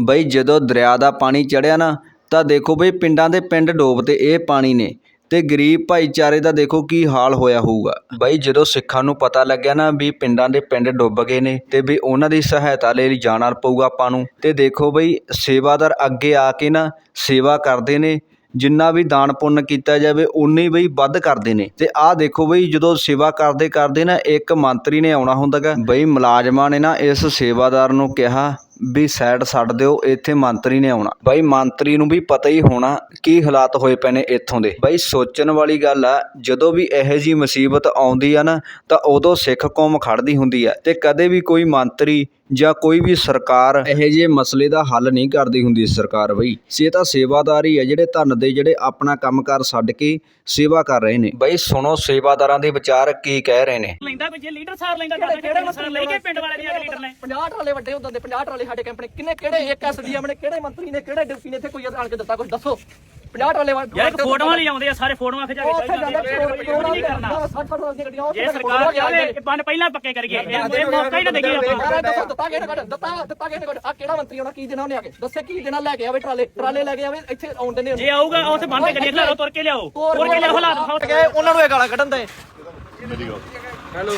ਬਈ ਜਦੋਂ ਦਰਿਆ ਦਾ ਪਾਣੀ ਚੜਿਆ ਨਾ, ਤਾਂ ਦੇਖੋ ਬਈ ਪਿੰਡਾਂ ਦੇ ਪਿੰਡ ਡੋਬਤੇ ਇਹ ਪਾਣੀ ਨੇ ਤੇ ਗਰੀਬ ਭਾਈਚਾਰੇ ਦਾ ਦੇਖੋ ਕੀ ਹਾਲ ਹੋਇਆ ਹੋਊਗਾ। ਬਈ ਜਦੋਂ ਸਿੱਖਾਂ ਨੂੰ ਪਤਾ ਲੱਗਿਆ ਨਾ ਵੀ ਪਿੰਡਾਂ ਦੇ ਪਿੰਡ ਡੁੱਬ ਗਏ ਨੇ ਤੇ ਵੀ ਉਹਨਾਂ ਦੀ ਸਹਾਇਤਾ ਲਈ ਜਾਣਾ ਪਊਗਾ ਆਪਾਂ ਨੂੰ, ਤੇ ਦੇਖੋ ਬਈ ਸੇਵਾਦਾਰ ਅੱਗੇ ਆ ਕੇ ਨਾ ਸੇਵਾ ਕਰਦੇ ਨੇ, ਜਿੰਨਾ ਵੀ ਦਾਨ ਪੁੰਨ ਕੀਤਾ ਜਾਵੇ ਉਨੀ ਬਈ ਵੱਧ ਕਰਦੇ ਨੇ। ਤੇ ਆਹ ਦੇਖੋ ਬਈ ਜਦੋਂ ਸੇਵਾ ਕਰਦੇ ਕਰਦੇ ਨਾ ਇੱਕ ਮੰਤਰੀ ਨੇ ਆਉਣਾ ਹੁੰਦਾਗਾ, ਬਈ ਮੁਲਾਜ਼ਮਾਂ ਨੇ ਨਾ ਇਸ ਸੇਵਾਦਾਰ ਨੂੰ ਕਿਹਾ ਵੀ ਸਾਈਡ ਛੱਡ ਦਿਓ, ਇੱਥੇ ਮੰਤਰੀ ਨੇ ਆਉਣਾ। ਬਈ, ਮੰਤਰੀ ਨੂੰ ਵੀ ਪਤਾ ਹੀ ਹੋਣਾ ਕੀ ਹਾਲਾਤ ਹੋਏ ਪਏ ਨੇ ਇੱਥੋਂ ਦੇ। ਬਈ, ਸੋਚਣ ਵਾਲੀ ਗੱਲ ਆ, ਜਦੋਂ ਵੀ ਇਹੋ ਜੀ ਮੁਸੀਬਤ ਆਉਂਦੀ ਆ ਨਾ, ਤਾਂ ਉਦੋਂ ਸਿੱਖ ਕੌਮ ਖੜਦੀ ਹੁੰਦੀ ਆ ਤੇ ਕਦੇ ਵੀ ਕੋਈ ਮੰਤਰੀ ਜਾਂ ਕੋਈ ਵੀ ਸਰਕਾਰ ਇਹੋ ਜਿਹੇ ਮਸਲੇ ਦਾ ਹੱਲ ਨਹੀਂ ਕਰਦੀ ਹੁੰਦੀ ਸਰਕਾਰ ਬਈ। ਸੇ ਤਾਂ ਸੇਵਾਦਾਰ ਹੀ ਆ, ਜਿਹੜੇ ਧਨ ਦੇ ਜਿਹੜੇ ਆਪਣਾ ਕੰਮਕਾਰ ਛੱਡ ਕੇ ਸੇਵਾ ਕਰ ਰਹੇ ਨੇ। ਬਈ, ਸੁਣੋ ਸੇਵਾਦਾਰਾਂ ਦੇ ਵਿਚਾਰ ਕੀ ਕਹਿ ਰਹੇ ਨੇ। ਲੈਂਦਾ ਵੀ ਜੇ ਲੀਡਰ ਸਾਰ ਲੈਂਦਾ ਤਾਂ ਕਿਹੜੇ ਮਸਲੇ ਲੈ ਕੇ ਪਿੰਡ ਵਾਲੇ ਦੇ ਆ ਕੇ ਲੀਡਰ ਨੇ। 50 ਟਰਾਲੇ ਵੱਡੇ ਹੁੰਦੇ ਨੇ 50 ਟਰਾਲੇ ਸਾਡੇ ਕੈਂਪ ਨੇ ਕਿੰਨੇ ਕਿਹੜੇ ਇੱਕ ਐਸਡੀਐਮ ਨੇ ਕਿਹੜੇ ਮੰਤਰੀ ਨੇ ਕਿਹੜੇ ਡਿਪਟੀ ਨੇ ਇੱਥੇ ਕੋਈ ਆਣ ਕੇ ਦਿੱਤਾ ਕੁਝ ਦੱਸੋ। 50 ਟਰਾਲੇ ਵੱਡੇ ਯਾਰ ਇੱਕ ਫੋਟੋਆਂ ਲਈ ਆਉਂਦੇ ਆ ਸਾਰੇ ਫੋਟੋਆਂ ਖਿਚਾ ਕੇ ਕਰੋੜਾਂ ਨਹੀਂ ਕਰਨਾ। 60 60 ਦੀਆਂ ਗੱਡੀਆਂ ਜੇ ਸਰਕਾਰ ਚਾਹੇ ਬੰਨ ਪਹਿਲਾਂ ਪੱਕੇ ਕਰੀਏ ਇਹ ਇਹ ਮੌਕਾ ਹੀ ਨਾ ਦੇਈਏ ਆਪਾਂ। ਦੱਸੋ ਦਿੱਤਾ ਕਿਹਨੇ ਕੋਲ ਦਿੱਤਾ ਦਿੱਤਾ ਕਿਹਨੇ ਕੋਲ ਆ ਕਿਹੜਾ ਮੰਤਰੀ ਆਉਣਾ ਕੀ ਦੇਣਾ ਉਹਨੇ ਆ ਕੇ? ਦੱਸੇ ਕੀ ਦੇਣਾ ਲੈ ਕੇ ਆਵੇ ਟਰਾਲੇ ਟਰਾਲੇ ਲੈ ਕੇ ਆਵੇ ਇੱਥੇ ਆਉਂਦੇ ਨੇ ਜੇ ਆਊਗਾ ਉੱਥੇ ਬੰਨ ਕੇ ਗੱਡੀ ਖਲਾਰੋ ਤੁਰ ਕੇ ਲਿਆਓ। ਤੁਰ ਕੇ ਲਿਆਓ ਹਾਲਾਤ ਉਹਨਾਂ ਨੂੰ ਇਹ ਗਾਲਾਂ ਕੱਢਣ ਦੇ। ਹੈਲੋ।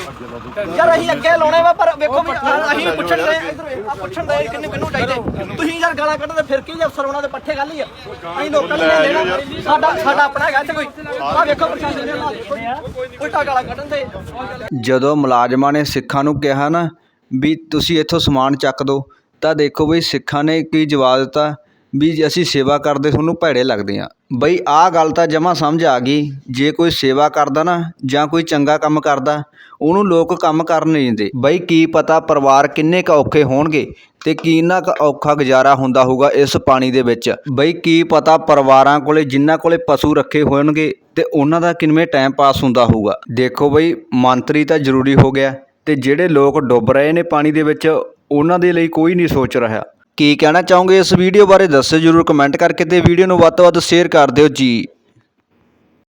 ਯਾਰ ਅਸੀਂ ਅੱਗੇ ਲਾਉਣੇ ਵਾ ਪਰ ਵੇਖੋ ਵੀ ਅਸੀਂ ਵੀ ਪੁੱਛਣ ਦੇ ਇਧਰ ਆ ਪੁੱਛਣ ਦੇ ਕਿੰਨੇ ਕਿੰਨੂੰ ਚਾਹੀਦੇ? ਤੁਸੀਂ ਯਾਰ ਗਾਲਾਂ ਕੱਢਦੇ ਫਿਰ ਕੀ ਜੇ ਅਫਸਰ ਉਹਨਾਂ ਦੇ ਪੱਠੇ ਗੱਲ ਹੀ ਆ। ਅਸੀਂ ਲੋਕਾਂ ਨੂੰ ਨਹੀਂ ਦੇਣਾ। ਸਾਡਾ ਸਾਡਾ ਆਪਣਾ ਹੈਗਾ ਇੱਥੇ ਕੋਈ। ਆ ਵੇਖੋ ਪ੍ਰਸ਼ਾਸਨ ਦੇ ਉਲਟਾ ਗਾਲਾਂ ਕੱਢਣ ਦੇ ਜਦੋਂ ਮੁਲਾਜ਼ਮਾਂ ਨੇ ਸਿੱਖਾਂ ਨੂੰ ਕਿਹਾ ਨਾ ਵੀ ਤੁਸੀਂ ਇੱਥੋਂ ਸਮਾਨ ਚੱਕ ਦਿਓ ਤਾਂ ਦੇਖੋ ਬਈ ਸਿੱਖਾਂ ਨੇ ਕੀ ਜਵਾਬ ਦਿੱਤਾ? ਵੀ ਜੇ ਅਸੀਂ ਸੇਵਾ ਕਰਦੇ ਤੁਹਾਨੂੰ ਭੈੜੇ ਲੱਗਦੇ ਹਾਂ। ਬਈ ਆਹ ਗੱਲ ਤਾਂ ਜਮਾ ਸਮਝ ਆ ਗਈ। ਜੇ ਕੋਈ ਸੇਵਾ ਕਰਦਾ ਨਾ ਜਾਂ ਕੋਈ ਚੰਗਾ ਕੰਮ ਕਰਦਾ, ਉਹਨੂੰ ਲੋਕ ਕੰਮ ਕਰਨ ਨਹੀਂ ਦਿੰਦੇ। ਬਈ ਕੀ ਪਤਾ ਪਰਿਵਾਰ ਕਿੰਨੇ ਕੁ ਔਖੇ ਹੋਣਗੇ ਅਤੇ ਕਿੰਨਾ ਕੁ ਔਖਾ ਗੁਜ਼ਾਰਾ ਹੁੰਦਾ ਹੋਊਗਾ ਇਸ ਪਾਣੀ ਦੇ ਵਿੱਚ। ਬਈ ਕੀ ਪਤਾ ਪਰਿਵਾਰਾਂ ਕੋਲੇ ਜਿਨ੍ਹਾਂ ਕੋਲ ਪਸ਼ੂ ਰੱਖੇ ਹੋਣਗੇ ਅਤੇ ਉਹਨਾਂ ਦਾ ਕਿਵੇਂ ਟਾਈਮ ਪਾਸ ਹੁੰਦਾ ਹੋਊਗਾ। ਦੇਖੋ ਬਈ, ਮੰਤਰੀ ਤਾਂ ਜ਼ਰੂਰੀ ਹੋ ਗਿਆ ਅਤੇ ਜਿਹੜੇ ਲੋਕ ਡੁੱਬ ਰਹੇ ਨੇ ਪਾਣੀ ਦੇ ਵਿੱਚ, ਉਹਨਾਂ ਦੇ ਲਈ ਕੋਈ ਨਹੀਂ ਸੋਚ ਰਿਹਾ। ਕੀ ਕਹਿਣਾ ਚਾਹੋਗੇ ਇਸ ਵੀਡੀਓ ਬਾਰੇ ਦੱਸਿਓ ਜਰੂਰ ਕਮੈਂਟ ਕਰਕੇ ਤੇ ਵੀਡੀਓ ਨੂੰ ਵੱਧ ਤੋਂ ਵੱਧ ਸ਼ੇਅਰ ਕਰ ਦਿਓ ਜੀ।